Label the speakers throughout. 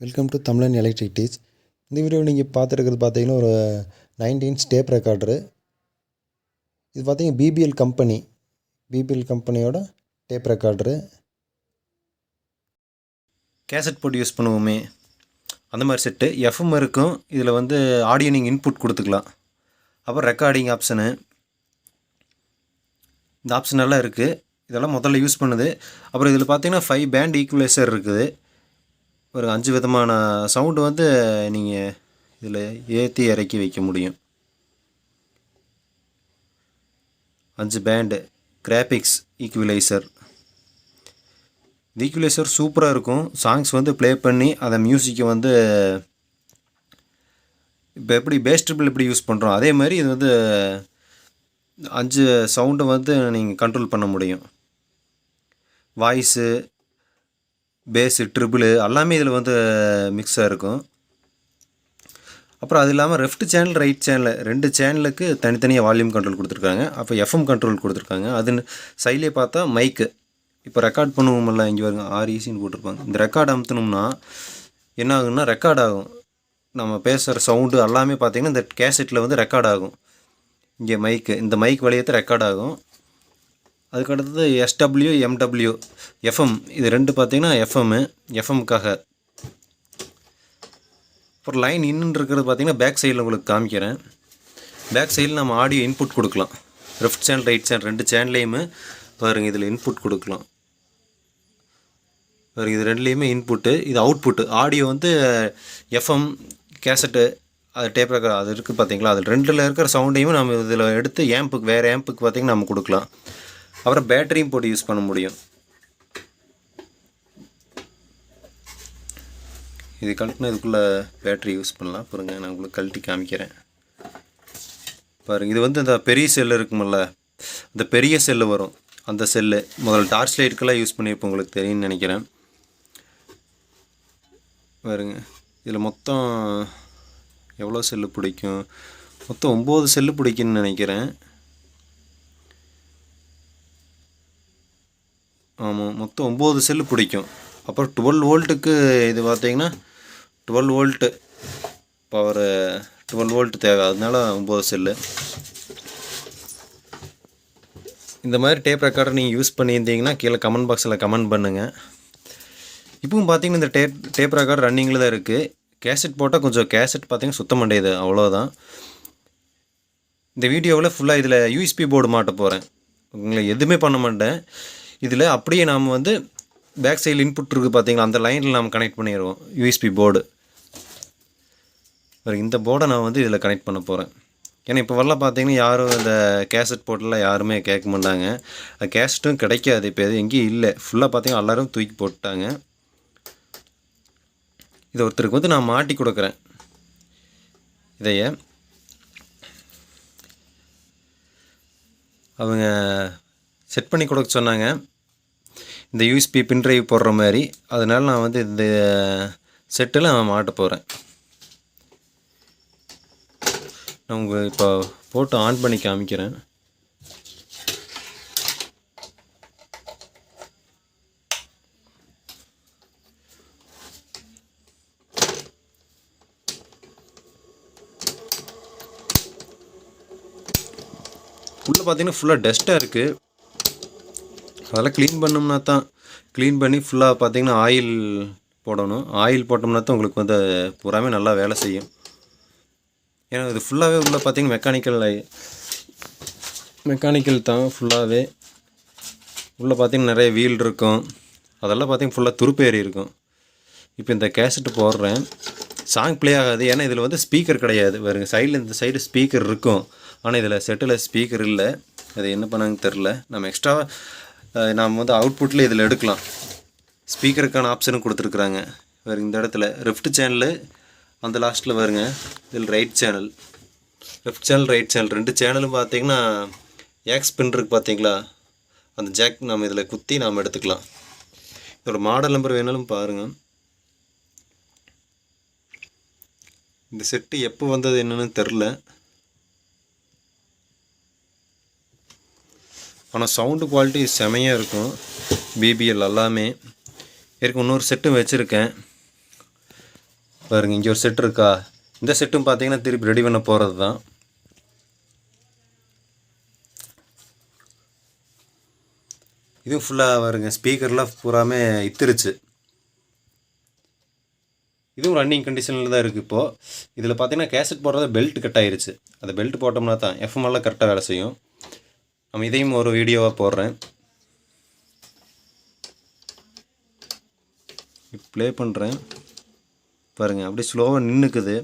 Speaker 1: Welcome to Tamilan electric tech இந்த video நீங்கள் பார்த்துருக்கிறது பார்த்தீங்கன்னா ஒரு நைன்டீன் ஸ்டேப் ரெக்கார்டரு இது பார்த்தீங்கன்னா பிபிஎல் கம்பெனி பிபிஎல் கம்பெனியோட டேப் ரெக்கார்டரு
Speaker 2: கேசட் போட்டு யூஸ் பண்ணுவோமே. அந்த மாதிரி செட்டு எஃப்எம் இருக்கும். இதில் வந்து ஆடியோ நீங்கள் இன்புட் கொடுத்துக்கலாம். அப்புறம் ரெக்கார்டிங் ஆப்ஷனு இந்த ஆப்ஷன் எல்லாம் இருக்குது இதெல்லாம் முதல்ல யூஸ் பண்ணுது. அப்புறம் இதில் பார்த்தீங்கன்னா ஃபைவ் பேண்ட் ஈக்குவலைசர் இருக்குது. ஒரு அஞ்சு விதமான சவுண்டு வந்து நீங்கள் இதில் ஏற்றி இறக்கி வைக்க முடியும். அஞ்சு பேண்டு கிராபிக்ஸ் ஈக்குவலைசர் ஈக்குவலைசர் சூப்பராக இருக்கும். சாங்ஸ் வந்து ப்ளே பண்ணி அதை மியூசிக்கை வந்து இப்போ எப்படி பேஸ் ட்ரிபிள் எப்படி யூஸ் பண்ணுறோம் அதே மாதிரி இது வந்து அஞ்சு சவுண்டை வந்து நீங்கள் கண்ட்ரோல் பண்ண முடியும். வாய்ஸு பேஸு ட்ரிபிள் எல்லாமே இதில் வந்து மிக்ஸாக இருக்கும். அப்புறம் அது இல்லாமல் லெஃப்ட் சேனல் ரைட் சேனல் ரெண்டு சேனலுக்கு தனித்தனியாக வால்யூம் கண்ட்ரோல் கொடுத்துருக்காங்க. அப்போ எஃப்எம் கண்ட்ரோல் கொடுத்துருக்காங்க. அதுன்னு சைட்லேயே பார்த்தா மைக்கு இப்போ ரெக்கார்ட் பண்ணுவோம்ல இங்கே வருங்க ஆர்இசின்னு போட்டிருப்பாங்க. இந்த ரெக்கார்ட் அமுத்தணும்னா என்ன ஆகும்னா ரெக்கார்ட் ஆகும். நம்ம பேசுகிற சவுண்டு எல்லாமே பார்த்திங்கன்னா இந்த கேசட்டில் வந்து ரெக்கார்ட் ஆகும். இங்கே மைக்கு இந்த மைக் வழியத்தை ரெக்கார்ட் ஆகும். அதுக்கடுத்தது எஸ்டபிள்யூ எம்டபிள்யூ எஃப்எம் இது ரெண்டு பார்த்தீங்கன்னா எஃப்எம்மு எஃப்எம்க்காக அப்புறம் லைன் இன்னுன்னு இருக்கிறது பார்த்தீங்கன்னா பேக் சைடில் உங்களுக்கு காமிக்கிறேன். பேக் சைடில் நம்ம ஆடியோ இன்புட் கொடுக்கலாம். லெஃப்ட் சேனல் ரைட் சேனல் ரெண்டு சேனல்லையுமே பாருங்கள் இதில் இன்புட் கொடுக்கலாம். பாருங்கள் இது ரெண்டுலேயுமே இன்புட்டு இது அவுட்புட்டு ஆடியோ வந்து எஃப்எம் கேசட்டு அது டேப் ரெக்கார்ட் அது இருக்குது பார்த்தீங்களா? அதில் ரெண்டில் இருக்கிற சவுண்டையும் நம்ம இதில் எடுத்து ஏம்புக்கு வேறு ஏம்புக்கு பார்த்தீங்கன்னா நம்ம கொடுக்கலாம். அப்புறம் பேட்டரியும் போட்டு யூஸ் பண்ண முடியும். இது கழட்டினா இதுக்குள்ளே பேட்டரி யூஸ் பண்ணலாம். பாருங்க நான் உங்களுக்கு கழட்டி காமிக்கிறேன். பாருங்கள் இது வந்து இந்த பெரிய செல்லு இருக்குமில்ல இந்த பெரிய செல்லு வரும். அந்த செல்லு முதல்ல டார்ச் லைட்டுக்கெல்லாம் யூஸ் பண்ணியிருப்போம் உங்களுக்கு தெரியும்னு நினைக்கிறேன். பாருங்க இதில் மொத்தம் எவ்வளோ செல்லு பிடிக்கும்? மொத்தம் ஒம்பது செல்லு பிடிக்குன்னு நினைக்கிறேன். ஆமாம் மொத்தம் ஒம்பது செல்லு பிடிக்கும். அப்புறம் டுவெல் வோல்ட்டுக்கு இது பார்த்தீங்கன்னா twelve volt power twelve volt தேவை. அதனால ஒம்பது செல்லு. இந்த மாதிரி டேப் ரெக்கார்டர் நீங்கள் யூஸ் பண்ணியிருந்தீங்கன்னா கீழே கமெண்ட் பாக்ஸில் கமெண்ட் பண்ணுங்கள் இப்பவும் பார்த்தீங்கன்னா இந்த டேப் டேப் ரெக்கார்டர் ரன்னிங்கில் தான் இருக்குது கேசட் போட்டால் கொஞ்சம் கேசட் பார்த்தீங்கன்னா சுத்தம் பண்ணியது அவ்வளோதான் இந்த வீடியோவில் ஃபுல்லாக இதில் யூஎஸ்பி போர்டு மாட்ட போகிறேன் உங்களை எதுவுமே பண்ண மாட்டேன். இதில் அப்படியே நாம் வந்து பேக் சைடில் இன்புட் இருக்குது பார்த்தீங்களா அந்த லைனில் நாம் கனெக்ட் பண்ணிடுவோம். யூஎஸ்பி போர்டு ஒரு இந்த போர்டை நான் வந்து இதில் கனெக்ட் பண்ண போகிறேன் ஏன்னா இப்போ வரலாம் பார்த்தீங்கன்னா யாரும் இந்த கேசட் போர்ட்டெலாம் யாருமே கேட்க மாட்டாங்க. அது கேசட்டும் கிடைக்காது. இப்போ எது எங்கேயும் இல்லை. ஃபுல்லாக பார்த்தீங்கன்னா எல்லோரும் தூக்கி போட்டாங்க. இது ஒருத்தருக்கு வந்து நான் மாட்டி கொடுக்குறேன். இதைய. அவங்க செட் பண்ணி கொடுக்க சொன்னாங்க. இந்த யூஎஸ்பி பின்ட்ரைவ் போடுற மாதிரி. அதனால் நான் வந்து இந்த செட்டில் நான் மாட்ட போகிறேன் நான் உங்கள் இப்போ போட்டு ஆன் பண்ணி காமிக்கிறேன். உள்ளே பார்த்தீங்கன்னா ஃபுல்லாக டஸ்ட்டாக இருக்குது அதெல்லாம் க்ளீன் பண்ணோம்னா தான் க்ளீன் பண்ணி ஃபுல்லாக பார்த்திங்கன்னா ஆயில் போடணும். ஆயில் போட்டோம்னா தான் உங்களுக்கு வந்து பூராமே நல்லா வேலை செய்யும். ஏன்னா இது ஃபுல்லாகவே உள்ளே பார்த்தீங்கன்னா மெக்கானிக்கல் மெக்கானிக்கல் தான் ஃபுல்லாகவே உள்ளே பார்த்திங்கன்னா நிறைய வீல் இருக்கும். அதெல்லாம் பார்த்திங்கன்னா ஃபுல்லாக துருப்பேறி இருக்கும். இப்போ இந்த கேசட்டு போடுறேன். சாங் ப்ளே ஆகாது. ஏன்னா இதில் வந்து ஸ்பீக்கர் கிடையாது. பாருங்கள் சைடில் இந்த சைடு ஸ்பீக்கர் இருக்கும். ஆனால் இதில் செட்டில் ஸ்பீக்கர் இல்லை. அது என்ன பண்ணாங்கன்னு தெரில நம்ம எக்ஸ்ட்ரா நாம் வந்து அவுட்புட்டில் இதில் எடுக்கலாம். ஸ்பீக்கருக்கான ஆப்ஷனும் கொடுத்துருக்குறாங்க. வேறு இந்த இடத்துல லெஃப்ட் சேனலு அந்த லாஸ்ட்டில் வருங்க இதில் right channel left channel right channel ரெண்டு சேனலும் பார்த்தீங்கன்னா ஏக்ஸ் பின் இருக்கு பார்த்தீங்களா? அந்த ஜாக் நாம் இதில் குத்தி நாம் எடுத்துக்கலாம். இதோட மாடல் நம்பர் வேணாலும் பாருங்கள் இந்த செட்டு எப்போ வந்தது என்னன்னு தெரில. ஆனால் சவுண்டு குவாலிட்டி செமையாக இருக்கும். பிபிஎல் எல்லாமே. இருக்கு இன்னொரு செட்டும் வச்சுருக்கேன். பாருங்க இங்கே ஒரு செட் இருக்கா? இந்த செட்டும் பார்த்தீங்கன்னா திருப்பி ரெடி பண்ண போகிறது தான் இதுவும் ஃபுல்லாக வருங்க ஸ்பீக்கர்லாம் பூராமே இத்துருச்சு. இதுவும் ரன்னிங் கண்டிஷனில் தான் இருக்குது இப்போது இதில் பார்த்தீங்கன்னா கேசட் போடுறது பெல்ட் கட் ஆயிருச்சு. அந்த பெல்ட் போட்டோம்னா தான் எஃப்எம்எல்லாம் கரெக்டாக வேலை செய்யும். நம்ம இதையும் ஒரு வீடியோவாக போடுறேன். ப்ளே பண்ணுறேன் பாருங்கள் அப்படியே ஸ்லோவாக நின்றுக்குது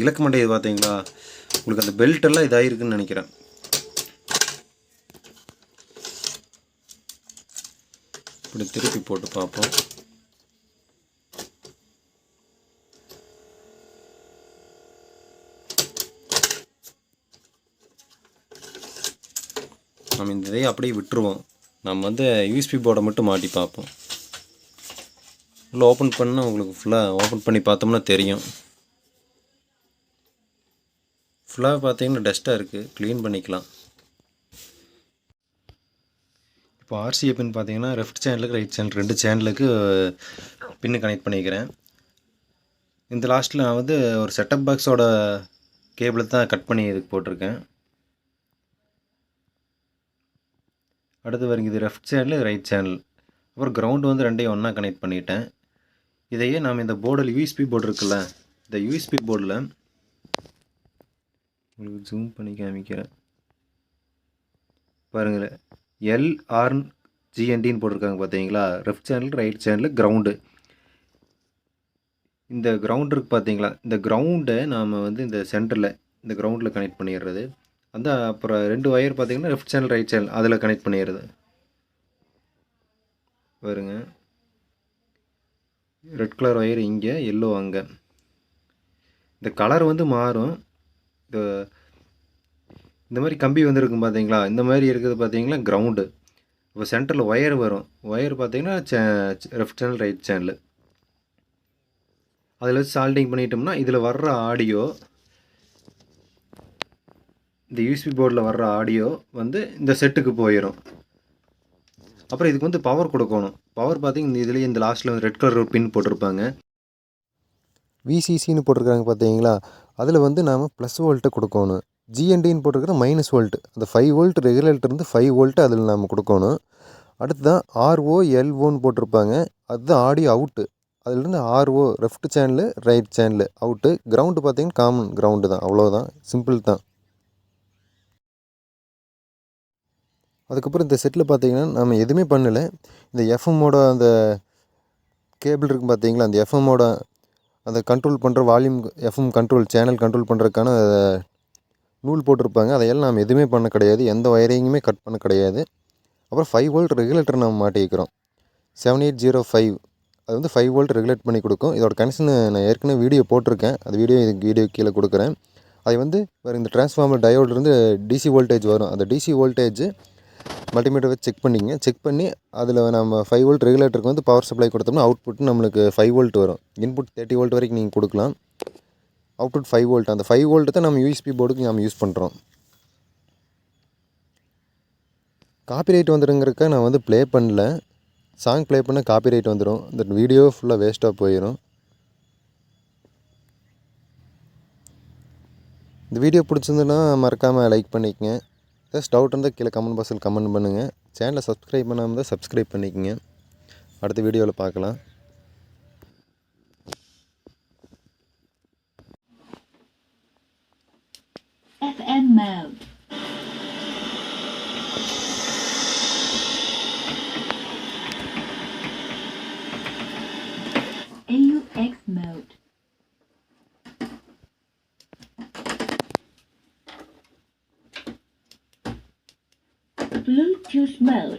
Speaker 2: இலக்க இது பார்த்தீங்களா? உங்களுக்கு அந்த பெல்ட் எல்லாம் இதாகிருக்குன்னு நினைக்கிறேன். இப்படி திருப்பி போட்டு பார்ப்போம். நம்ம இந்த இதையும் அப்படியே விட்டுருவோம். நம்ம வந்து யூஎஸ்பி போர்டை மட்டும் மாட்டி பார்ப்போம். உள்ள ஓப்பன் பண்ணால் உங்களுக்கு ஃபுல்லாக ஓப்பன் பண்ணி பார்த்தோம்னா தெரியும். ஃபுல்லாக பார்த்தீங்கன்னா டஸ்ட்டாக இருக்குது க்ளீன் பண்ணிக்கலாம். இப்போ ஆர்சிஏ பின் பார்த்தீங்கன்னா லெஃப்ட் சேனலுக்கு ரைட் சேனல் ரெண்டு சேனலுக்கு பின்னு கனெக்ட் பண்ணிக்கிறேன். இந்த லாஸ்ட்டில் நான் வந்து ஒரு செட்டப் பாக்ஸோட கேபிளை தான் கட் பண்ணி இதுக்கு போட்டிருக்கேன். அடுத்து வருங்க இது லெஃப்ட் சேனல் ரைட் சேனல் அப்புறம் கிரவுண்டு வந்து ரெண்டையும் ஒன்றா கனெக்ட் பண்ணிட்டேன். இதையே நாம் இந்த போர்டில் யூஎஸ்பி போர்டு இருக்குல்ல இந்த யூஎஸ்பி போர்டில் உங்களுக்கு ஜூம் பண்ணி காமிக்கிறேன். பாருங்களேன். எல் ஆர்ன் ஜிஎன்டின்னு போட்டிருக்காங்க பார்த்தீங்களா? Left channel right channel ground இந்த கிரவுண்ட் இருக்குது பார்த்தீங்களா? இந்த கிரவுண்டை நாம் வந்து இந்த சென்டரில் இந்த கிரவுண்டில் கனெக்ட் பண்ணிடுறது. அந்த அப்புறம் ரெண்டு ஒயர் பார்த்தீங்கன்னா லெஃப்ட் சேனல் ரைட் சேனல் அதில் கனெக்ட் பண்ணிடுறது. வருங்க ரெட் கலர் ஒயர் இங்கே எல்லோ அங்கே. இந்த கலர் வந்து மாறும். இந்த இந்த மாதிரி கம்பி வந்துருக்கும் பார்த்தீங்களா? இந்த மாதிரி இருக்குது பார்த்தீங்களா? கிரவுண்டு இப்போ சென்டரில் ஒயர் வரும். ஒயர் பார்த்தீங்கன்னா லெஃப்ட் சேனல் ரைட் சேனல் அதில் வச்சு சால்டிங் பண்ணிட்டோம்னா இதில் வர்ற ஆடியோ இந்த யூஸ்பி போர்டில் வர்ற ஆடியோ வந்து இந்த செட்டுக்கு போயிடும் அப்புறம் இதுக்கு வந்து பவர் கொடுக்கணும். பவர் பார்த்தீங்கன்னா இந்த இதுலேயே இந்த லாஸ்ட்டில் வந்து ரெட் கலர் பின் போட்டிருப்பாங்க.
Speaker 1: விசிசின்னு போட்டிருக்காங்க பார்த்தீங்களா? அதில் வந்து நாம் ப்ளஸ் வோல்ட்டை கொடுக்கணும். ஜிஎன்டின்னு போட்டிருக்கிற மைனஸ் வோல்ட் அந்த ஃபைவ் வோல்ட் ரெகுலேட்டர்ந்து ஃபைவ் வோல்ட்டு அதில் நம்ம கொடுக்கணும். அடுத்து தான் ஆர்ஓ எல்ஓன்னு போட்டிருப்பாங்க. அதுதான் ஆடியோ அவுட்டு அதுலேருந்து RO left channel right channel out ground பார்த்தீங்கன்னா காமன் கிரவுண்டு தான். அவ்வளோதான் சிம்பிள் தான். அதுக்கப்புறம் இந்த செட்டில் பார்த்தீங்கன்னா நம்ம எதுவுமே பண்ணலை. இந்த எஃப்எம்மோட அந்த கேபிள் இருக்கும் பார்த்தீங்களா? அந்த எஃப்எம்மோட அந்த கண்ட்ரோல் பண்ணுற volume FM control channel control பண்ணுறதுக்கான நூல் போட்டிருப்பாங்க. அதையெல்லாம் நாம் எதுவுமே பண்ண கிடையாது. எந்த ஒயரிங்குமே கட் பண்ண கிடையாது. அப்புறம் ஃபைவ் வோல்ட் ரெகுலேட்டர் நம்ம மாட்டிக்கிறோம். செவன் எயிட் ஜீரோ ஃபைவ் அது வந்து ஃபைவ் வோல்ட் ரெகுலேட் பண்ணி கொடுக்கும். இதோட கனெக்ஷன் நான் ஏற்கனவே வீடியோ போட்டிருக்கேன். அது வீடியோ இதுக்கு வீடியோ கீழே கொடுக்குறேன். அது வந்து வேறு இந்த டிரான்ஸ்ஃபார்மர் டயோட்லேருந்து டிசி வோல்டேஜ் வரும். அந்த டிசி வோல்டேஜ் மல்டிமீட்டர் வச்சு செக் பண்ணிங்க. செக் பண்ணி அதில் நம்ம ஃபைவ் வோல்ட் ரெகுலேட்டருக்கு வந்து பவர் சப்ளை கொடுத்தோம்னா அவுட்புட் நம்மளுக்கு ஃபைவ் வோல்ட் வரும். இன்புட் தேர்ட்டி வோல்ட் வரைக்கும் நீங்கள் கொடுக்கலாம். அவுட்புட் ஃபைவ் வோல்ட் அந்த ஃபைவ் வோல்ட்டு தான் நம்ம யூஎஸ்பி போர்டுக்கு நம்ம யூஸ் பண்ணுறோம் காப்பிரைட் வந்துடுங்கிறக்க நான் வந்து ப்ளே பண்ணல. சாங் ப்ளே பண்ண காப்பிரைட் வந்துடும் இந்த வீடியோ ஃபுல்லாக வேஸ்ட்டாக போயிடும் இந்த வீடியோ பிடிச்சிருந்துன்னா மறக்காமல் லைக் பண்ணிக்கங்க. ஏதாச்சும் டவுட் இருந்தால் கீழே கமெண்ட் பாக்ஸில் கமெண்ட் பண்ணுங்கள் சேனலை சப்ஸ்கிரைப் பண்ணாமல் தான் சப்ஸ்கிரைப் பண்ணிக்கங்க. அடுத்த வீடியோவில் பார்க்கலாம்.
Speaker 3: smell.